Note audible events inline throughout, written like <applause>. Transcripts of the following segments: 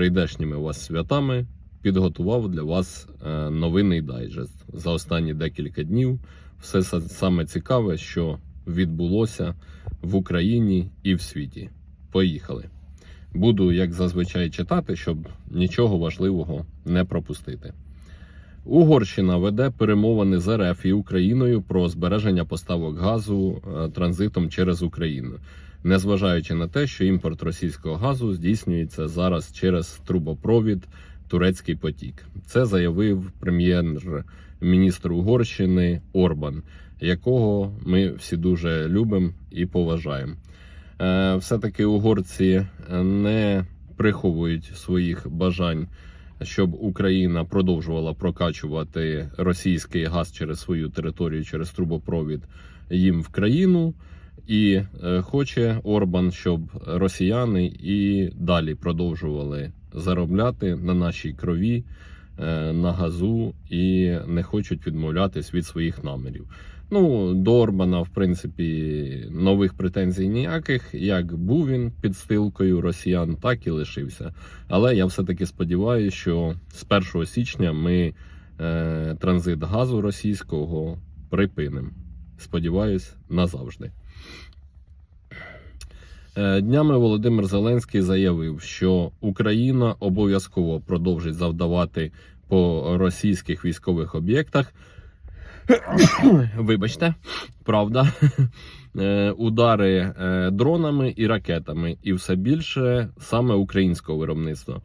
прийдешніми вас святами підготував для вас е, новинний дайджест за останні декілька днів. Все саме цікаве, що відбулося в Україні і в світі. Поїхали. Буду, як зазвичай, читати, щоб нічого важливого не пропустити. Угорщина веде перемовини з РФ і Україною про збереження поставок газу е, транзитом через Україну, незважаючи на те, що імпорт російського газу здійснюється зараз через трубопровід Турецький потік. Це заявив прем'єр-міністр Угорщини Орбан, якого ми всі дуже любимо і поважаємо. Е, Все-таки угорці не приховують своїх бажань щоб Україна продовжувала прокачувати російський газ через свою територію, через трубопровід їм в країну. І е, хоче Орбан, щоб росіяни і далі продовжували заробляти на нашій крові, е, на газу і не хочуть відмовлятись від своїх намірів. Ну, до Орбана, в принципі, нових претензій ніяких. Як був він під стилкою росіян, так і лишився. Але я все-таки сподіваюся, що з 1 січня ми е, транзит газу російського припинимо. Сподіваюсь, назавжди. Е, Днями Володимир Зеленський заявив, що Україна обов'язково продовжить завдавати по російських військових об'єктах. Вибачте, правда, е, удари е, дронами і ракетами, і все більше саме українського виробництва.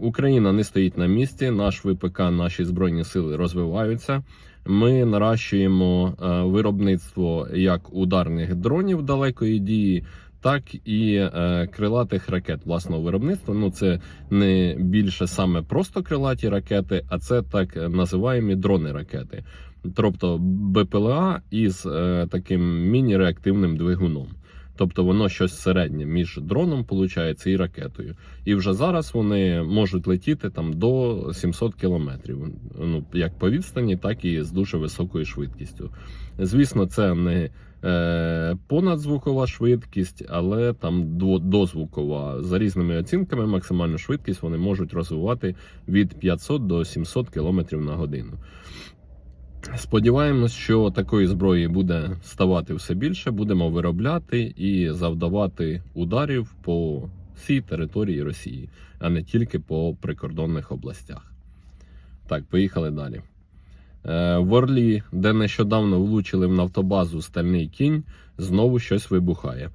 Україна не стоїть на місці. Наш ВПК, наші збройні сили розвиваються. Ми наращуємо е, виробництво як ударних дронів далекої дії, так і е, крилатих ракет власного виробництва. Ну це не більше саме просто крилаті ракети, а це так називаємо дрони-ракети. Тобто БПЛА із е, таким міні-реактивним двигуном. Тобто воно щось середнє між дроном, виходить, і ракетою. І вже зараз вони можуть летіти там до 700 кілометрів. Ну як по відстані, так і з дуже високою швидкістю. Звісно, це не е, понадзвукова швидкість, але там до- дозвукова. За різними оцінками, максимальну швидкість вони можуть розвивати від 500 до 700 кілометрів на годину. Сподіваємось, що такої зброї буде ставати все більше. Будемо виробляти і завдавати ударів по всій території Росії, а не тільки по прикордонних областях. Так, поїхали далі. Е, В Орлі, де нещодавно влучили в нафтобазу Стальний кінь, знову щось вибухає.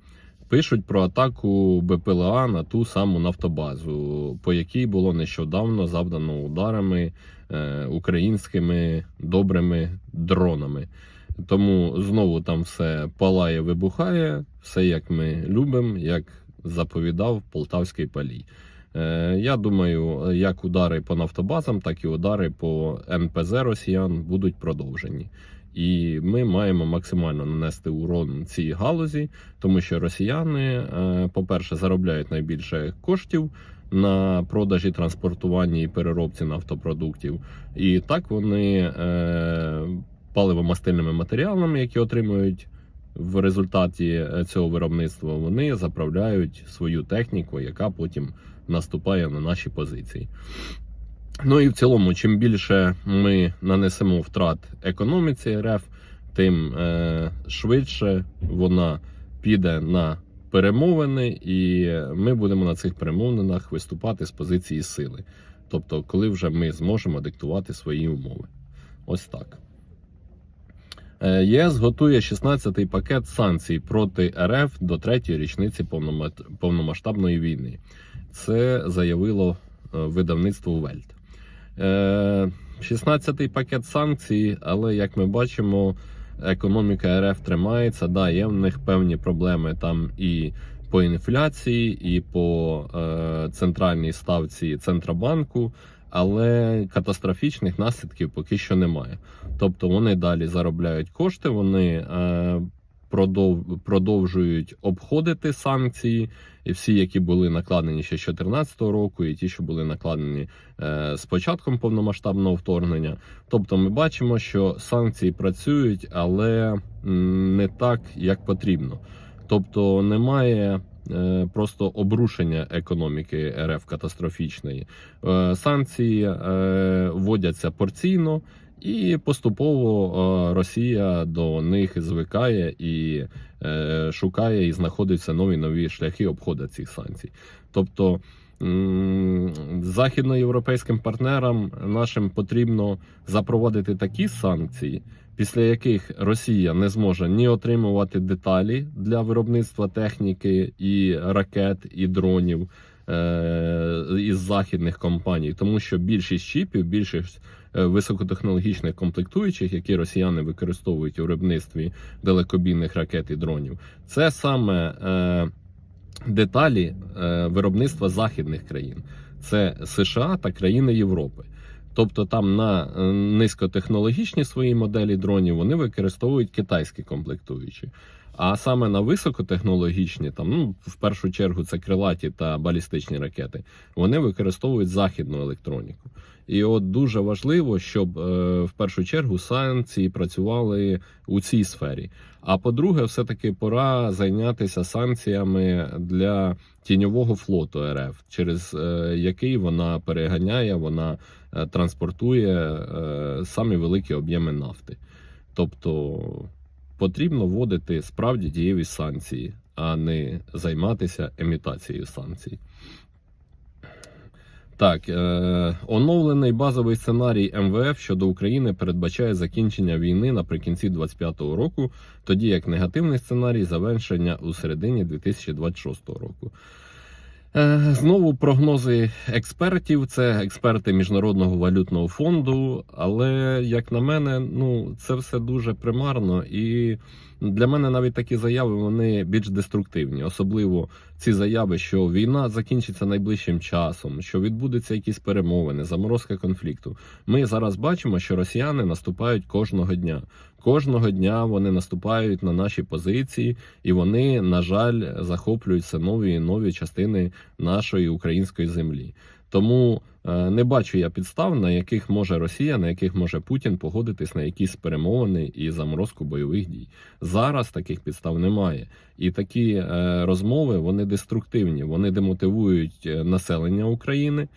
Пишуть про атаку БПЛА на ту саму нафтобазу, по якій було нещодавно завдано ударами е, українськими добрими дронами. Тому знову там все палає, вибухає, все як ми любимо, як заповідав Полтавський палій. Е, Я думаю, як удари по нафтобазам, так і удари по НПЗ росіян будуть продовжені. І ми маємо максимально нанести урон цій галузі, тому що росіяни, е, по-перше, заробляють найбільше коштів на продажі, транспортуванні і переробці нафтопродуктів. І так вони е, паливомастильними матеріалами, які отримують в результаті е, цього виробництва, вони заправляють свою техніку, яка потім наступає на наші позиції. Ну і в цілому, чим більше ми нанесемо втрат економіці РФ, тим е, швидше вона піде на перемовини, і ми будемо на цих перемовинах виступати з позиції сили. Тобто, коли вже ми зможемо диктувати свої умови. Ось так. Е, ЄС готує 16-й пакет санкцій проти РФ до третьої річниці повномасштабної війни. Це заявило е, видавництво Вельт. Е, 16-й пакет санкцій, але як ми бачимо, економіка РФ тримається. Да, є в них певні проблеми там і по інфляції, і по е, центральній ставці Центробанку, але катастрофічних наслідків поки що немає. Тобто вони далі заробляють кошти, вони е, продовжують обходити санкції, і всі, які були накладені ще з 2014 року, і ті, що були накладені е, з початком повномасштабного вторгнення. Тобто, ми бачимо, що санкції працюють, але не так, як потрібно. Тобто, немає е, просто обрушення економіки РФ катастрофічної. Е, Санкції вводяться порційно. І поступово е, Росія до них звикає і е, шукає і знаходиться нові нові шляхи обходу цих санкцій. Тобто західноєвропейським партнерам нашим потрібно запровадити такі санкції, після яких Росія не зможе ні отримувати деталі для виробництва техніки і ракет і дронів із західних компаній, тому що більшість чіпів, більшість е, високотехнологічних комплектуючих, які росіяни використовують у виробництві далекобійних ракет і дронів, це саме е, деталі е, виробництва західних країн, це США та країни Європи. Тобто там на е, низькотехнологічні свої моделі дронів вони використовують китайські комплектуючі. А саме на високотехнологічні, там ну в першу чергу це крилаті та балістичні ракети, вони використовують західну електроніку. І от дуже важливо, щоб е, в першу чергу санкції працювали у цій сфері. А по-друге, все-таки пора зайнятися санкціями для тіньового флоту РФ, через е, який вона переганяє, вона е, транспортує е, самі великі об'єми нафти. Тобто потрібно вводити справді дієві санкції, а не займатися емітацією санкцій. Так, е, оновлений базовий сценарій МВФ щодо України передбачає закінчення війни наприкінці 2025 року, тоді як негативний сценарій завершення у середині 2026 року. Е, Знову прогнози експертів. Це експерти Міжнародного валютного фонду. Але як на мене, ну це все дуже примарно, і для мене навіть такі заяви вони більш деструктивні, особливо ці заяви, що війна закінчиться найближчим часом, що відбудуться якісь перемовини, заморозка конфлікту. Ми зараз бачимо, що росіяни наступають кожного дня. Кожного дня вони наступають на наші позиції, і вони, на жаль, захоплюються нові і нові частини нашої української землі. Тому е, не бачу я підстав, на яких може Росія, на яких може Путін погодитись на якісь перемовини і заморозку бойових дій. Зараз таких підстав немає, і такі е, розмови вони деструктивні. Вони демотивують е, населення України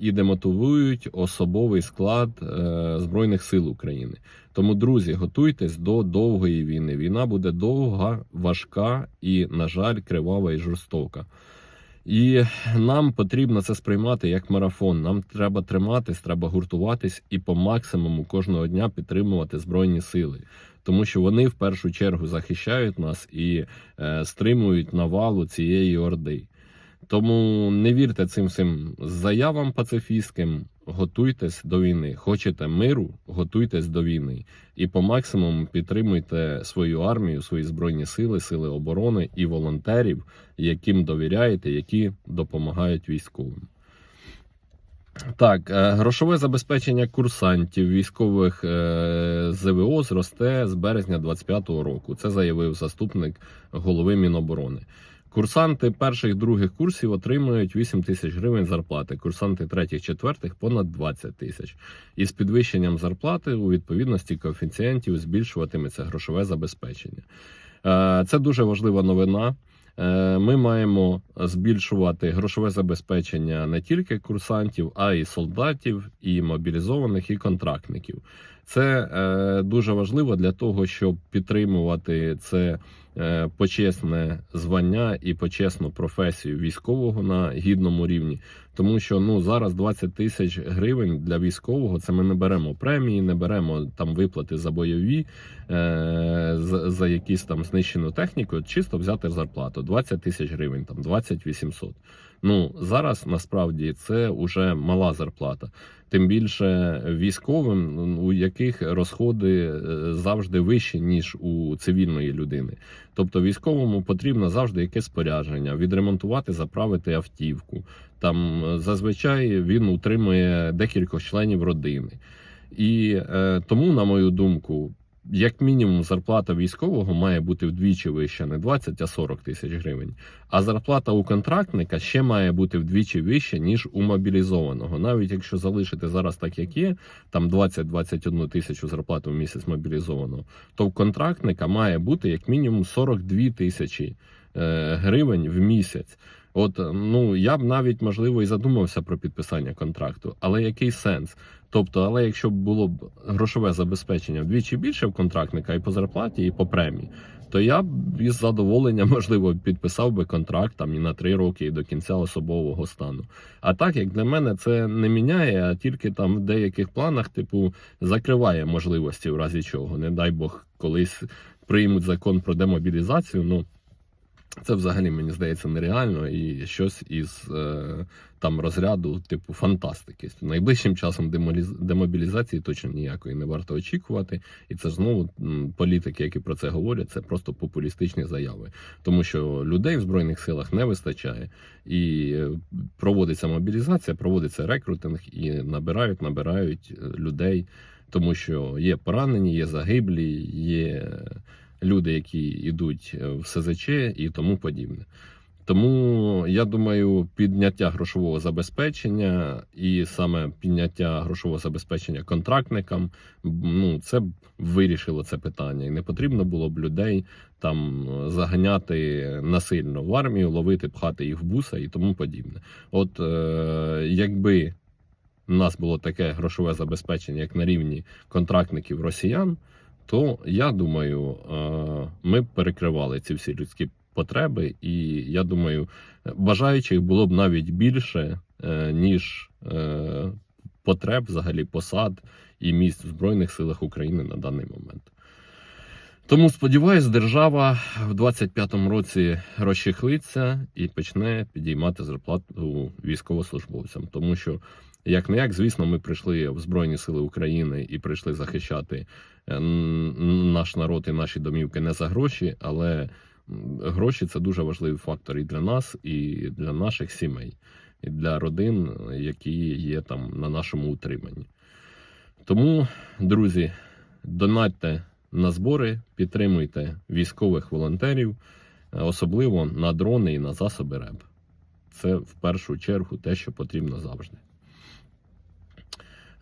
і демотивують особовий склад збройних сил України. Тому, друзі, готуйтесь до довгої війни. Війна буде довга, важка і, на жаль, кривава і жорстока. І нам потрібно це сприймати як марафон. Нам треба триматись, треба гуртуватись і по максимуму кожного дня підтримувати збройні сили, тому що вони в першу чергу захищають нас і е, стримують навалу цієї орди. Тому не вірте цим всім заявам пацифістським. Готуйтесь до війни. Хочете миру, готуйтесь до війни і по максимуму підтримуйте свою армію, свої збройні сили, сили оборони і волонтерів, яким довіряєте, які допомагають військовим. Так, е, грошове забезпечення курсантів військових е, ЗВО зросте з березня 2025 року. Це заявив заступник голови Міноборони. Курсанти перших других курсів отримують 8 тисяч гривень зарплати. Курсанти третіх четвертих понад 20 тисяч. І з підвищенням зарплати у відповідності коефіцієнтів збільшуватиметься грошове забезпечення. Е, Це дуже важлива новина. Е, Ми маємо збільшувати грошове забезпечення не тільки курсантів, а й солдатів, і мобілізованих, і контрактників. Це е, дуже важливо для того, щоб підтримувати це е, почесне звання і почесну професію військового на гідному рівні. Тому що ну зараз 20 тисяч гривень для військового. Це ми не беремо премії, не беремо там виплати за бойові, е, за, за якісь там знищену техніку. Чисто взяти зарплату 20 тисяч гривень, там 20 800. Ну зараз насправді це вже мала зарплата. Тим більше військовим, у яких розходи е, завжди вищі ніж у цивільної людини. Тобто військовому потрібно завжди якесь спорядження, відремонтувати, заправити автівку. Там е, зазвичай він утримує декількох членів родини. І е, тому, на мою думку, як мінімум, зарплата військового має бути вдвічі вища, не 20, а 40 тисяч гривень. А зарплата у контрактника ще має бути вдвічі вища, ніж у мобілізованого. Навіть якщо залишити зараз так, як є, там 20-21 тисячу зарплати в місяць мобілізованого, то в контрактника має бути як мінімум 42 тисячі е, гривень в місяць. От ну я б навіть можливо і задумався про підписання контракту, але який сенс? Тобто, але якщо б було б грошове забезпечення вдвічі більше в контрактника і по зарплаті, і по премії, то я б із задоволенням <laughs> можливо підписав би контракт там і на три роки, і до кінця особового стану. А так як для мене це не міняє, а тільки там в деяких планах, типу, закриває можливості в разі чого. Не дай Бог, колись приймуть закон про демобілізацію. Ну це взагалі мені здається нереально і щось із е, там розряду, типу фантастики. Найближчим часом демобілізації точно ніякої не варто очікувати. І це ж знову політики, які про це говорять, це просто популістичні заяви, тому що людей в збройних силах не вистачає, і е, проводиться мобілізація, проводиться рекрутинг, і набирають, набирають е, людей, тому що є поранені, є загиблі, є люди, які йдуть е, в СЗЧ і тому подібне. Тому я думаю, підняття грошового забезпечення і саме підняття грошового забезпечення контрактникам, ну це б вирішило це питання, і не потрібно було б людей там заганяти насильно в армію, ловити, пхати їх в буса і тому подібне. От е, якби у нас було таке грошове забезпечення, як на рівні контрактників росіян, то я думаю, е, ми перекривали ці всі людські потреби, і я думаю, бажаючих було б навіть більше, е, ніж е, потреб, взагалі посад і місць в Збройних силах України на даний момент. Тому сподіваюсь, держава в 25-му році розчехлиться і почне підіймати зарплату військовослужбовцям, тому що як не як, звісно, ми прийшли в Збройні Сили України і прийшли захищати наш народ і наші домівки не за гроші, але гроші це дуже важливий фактор і для нас, і для наших сімей, і для родин, які є там на нашому утриманні. Тому, друзі, донатьте на збори, підтримуйте військових волонтерів, е, особливо на дрони і на засоби РЕБ. Це в першу чергу те, що потрібно завжди.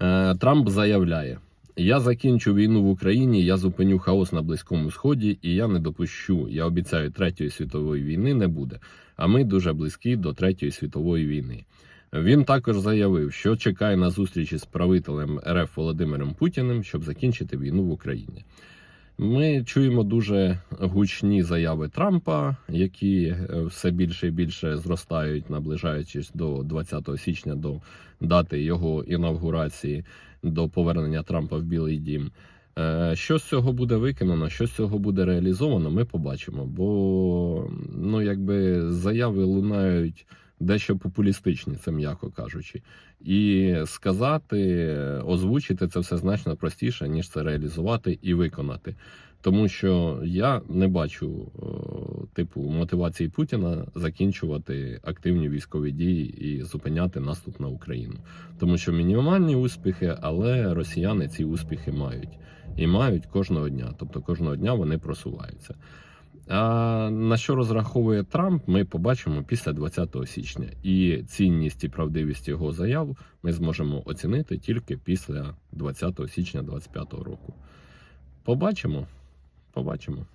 Е, Трамп заявляє: Я закінчу війну в Україні, я зупиню хаос на Близькому Сході, і я не допущу. Я обіцяю, третьої світової війни не буде. А ми дуже близькі до третьої світової війни. Він також заявив, що чекає на зустрічі з правителем РФ Володимиром Путіним, щоб закінчити війну в Україні. Ми чуємо дуже гучні заяви Трампа, які е, все більше і більше зростають, наближаючись до 20 січня, до дати його інавгурації, до повернення Трампа в Білий Дім. Е, Що з цього буде виконано, що з цього буде реалізовано, ми побачимо. Бо ну, якби заяви лунають дещо популістичні, це м'яко кажучи. І сказати, озвучити це все значно простіше, ніж це реалізувати і виконати. Тому що я не бачу е, типу мотивації Путіна закінчувати активні військові дії і зупиняти наступ на Україну. Тому що мінімальні успіхи, але росіяни ці успіхи мають і мають кожного дня. Тобто кожного дня вони просуваються. А на що розраховує Трамп, ми побачимо після 20 січня. І цінність і правдивість його заяв ми зможемо оцінити тільки після 20 січня 2025 року. Побачимо. Побачимо.